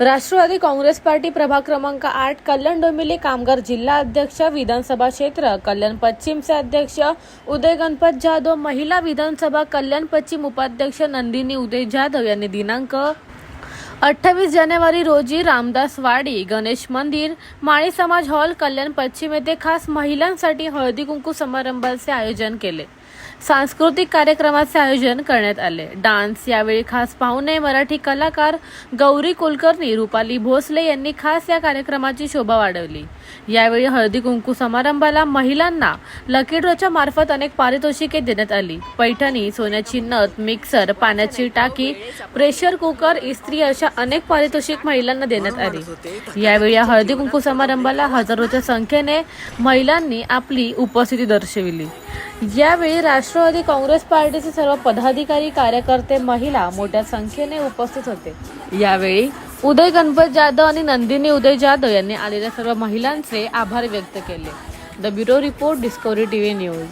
Rashtrawadi Congress party प्रभाग क्रमांक आठ कल्याण डोंबिवली कामगार जिल्हा अध्यक्ष विधानसभा क्षेत्र कल्याण पश्चिमचे अध्यक्ष उदय गणपत जाधव महिला विधानसभा कल्याण पश्चिम उपाध्यक्ष नंदिनी उदय जाधव यांनी दिनांक अठ्ठावीस जानेवारी रोजी रामदास वाडी गणेश मंदिर माळी समाज हॉल कल्याण पश्चिम येथे खास महिलांसाठी हळदी कुंकू समारंभाचे आयोजन केले. सांस्कृतिक कार्यक्रमाचे आयोजन करण्यात आले. डान्स यावेळी खास पाहुणे मराठी कलाकार गौरी कुलकर्णी रुपाली भोसले यांनी खास या कार्यक्रमाची शोभा वाढवली. यावेळी हळदी कुंकू समारंभाला महिलांना लकी ड्रॉच्या मार्फत अनेक पारितोषिके देण्यात आली. पैठणी सोन्याची नथ मिक्सर पाण्याची टाकी प्रेशर कुकर इस्त्री अशा अनेक पारितोषिक महिलांना देण्यात आली. यावेळी या हळदी कुंकू समारंभाला हजारोच्या संख्येने महिलांनी आपली उपस्थिती दर्शविली. यावेळी राष्ट्रवादी काँग्रेस पार्टीचे सर्व पदाधिकारी कार्यकर्ते महिला मोठ्या संख्येने उपस्थित होते. यावेळी उदय गणपत जाधव आणि नंदिनी उदय जाधव यांनी आलेल्या सर्व महिलांचे आभार व्यक्त केले. The bureau report Discovery TV news.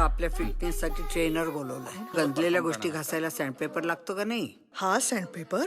अगं आपल्या फिटनेस साठी ट्रेनर बोलवलाय. गंजलेल्या गोष्टी घासायला सँडपेपर लागतो का नाही? हा सँडपेपर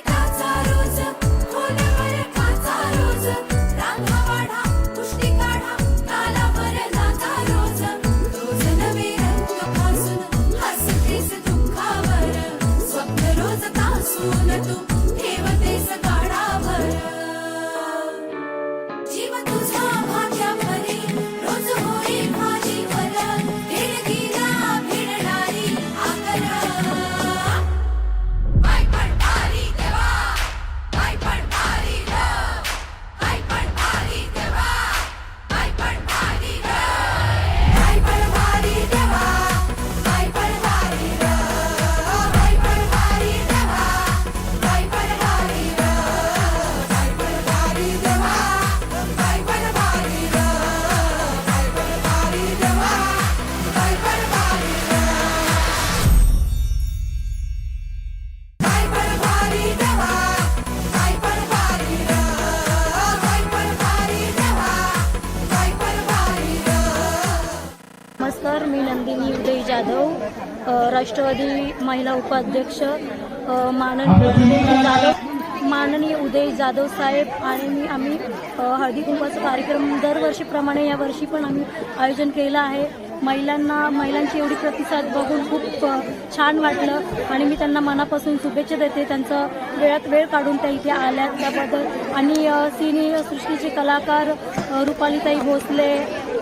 मी नंदिनी उदय जाधव राष्ट्रवादी महिला उपाध्यक्ष माननीय जाधव माननीय उदय जाधव साहेब आणि मी आम्ही हळदी कुंकवाचा कार्यक्रम दरवर्षीप्रमाणे यावर्षी पण आम्ही आयोजन केलं आहे. महिलांना महिलांची एवढी प्रतिसाद बघून खूप छान वाटलं आणि मी त्यांना मनापासून शुभेच्छा देते. त्यांचं वेळात वेळ काढून त्या इथे आल्या त्याबद्दल आणि सिने सृष्टीचे कलाकार रुपालीताई भोसले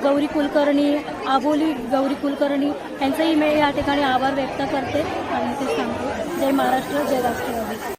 गौरी कुलकर्णी आबोली गौरी कुलकर्णी यांचंही मी या ठिकाणी आभार व्यक्त करते आणि ते सांगते. जय महाराष्ट्र जय राष्ट्रवादी.